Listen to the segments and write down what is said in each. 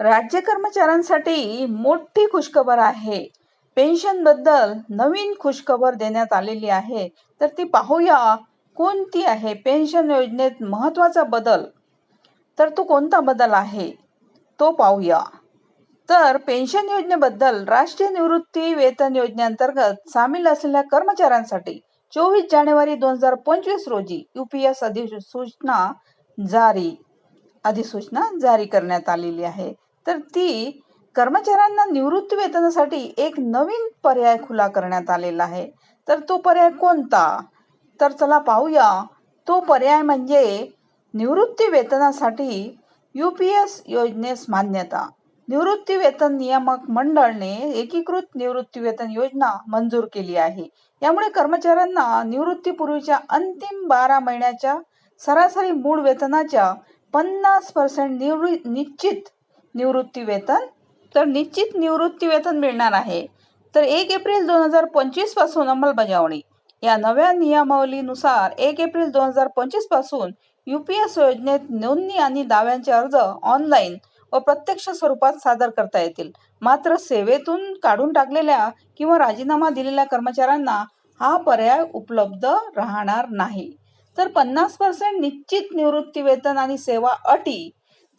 राज्य कर्मचाऱ्यांसाठी मोठी खुशखबर आहे. पेन्शनबद्दल नवीन खुशखबर देण्यात आलेली आहे. तर ती पाहूया कोणती आहे? पेन्शन योजनेत महत्त्वाचा बदल. तर तो कोणता बदल आहे? तो पाहूया. तर पेन्शन योजनेबद्दल राष्ट्रीय निवृत्ती वेतन योजनेअंतर्गत सामील असलेल्या कर्मचाऱ्यांसाठी चोवीस जानेवारी दोन हजार पंचवीस रोजी यू पी एस अधिसूचना जारी अधिसूचना जारी करण्यात आलेली आहे. तर ती कर्मचाऱ्यांना निवृत्ती वेतनासाठी एक नवीन पर्याय खुला करण्यात आलेला आहे. तर तो पर्याय कोणता? तर चला पाहूया. तो पर्याय म्हणजे निवृत्ती वेतनासाठी यू पी एस योजनेस मान्यता. निवृत्ती वेतन नियामक मंडळने एकीकृत निवृत्ती वेतन योजना मंजूर केली आहे. यामुळे कर्मचाऱ्यांना निवृत्तीपूर्वीच्या अंतिम बारा महिन्याच्या सरासरी मूळ वेतनाच्या पन्नास पर्सेंट निवृ निश्चित निवृत्ती वेतन तर निश्चित निवृत्ती वेतन मिळणार आहे. तर एक एप्रिल दोन हजार पंचवीसपासून अंमलबजावणी. या नव्या नियमावलीनुसार एक एप्रिल दोन हजार पंचवीसपासून यू पी एस योजनेत नोंदणी आणि दाव्यांचे अर्ज ऑनलाईन व प्रत्यक्ष स्वरूपात सादर करता येतील. मात्र सेवेतून काढून टाकलेल्या किंवा राजीनामा दिलेल्या कर्मचाऱ्यांना हा पर्याय उपलब्ध राहणार नाही. तर पन्नास पर्सेंट निश्चित निवृत्ती वेतन आणि सेवा अटी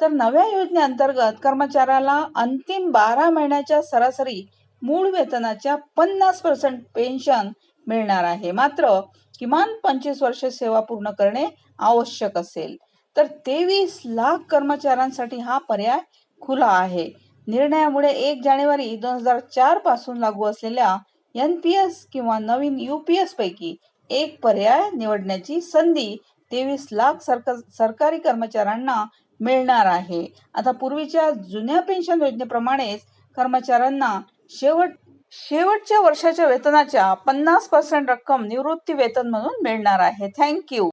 तर नव्या योजनेअंतर्गत कर्मचाऱ्याला अंतिम बारा महिन्याच्या सरासरी मूळ वेतनाच्या पन्नास पर्सेंट पेन्शन मिळणार आहे. मात्र किमान पंचवीस वर्ष सेवा पूर्ण करणे आवश्यक असेल. तर तेवीस लाख कर्मचाऱ्यांसाठी हा पर्याय खुला आहे. निर्णयामुळे एक जानेवारी दोन हजार चारपासून लागू असलेल्या एन पी एस किंवा नवीन यू पी एस पैकी एक पर्याय निवडण्याची संधी तेवीस लाख सरकार सरकारी कर्मचाऱ्यांना मिळणार आहे. आता पूर्वीच्या जुन्या पेन्शन योजनेप्रमाणेच कर्मचाऱ्यांना शेवट शेवटच्या वर्षाच्या वेतनाच्या पन्नास पर्सेंट रक्कम निवृत्ती वेतन म्हणून मिळणार आहे. थँक्यू